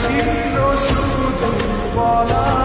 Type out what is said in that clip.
ছিল শুধু বলা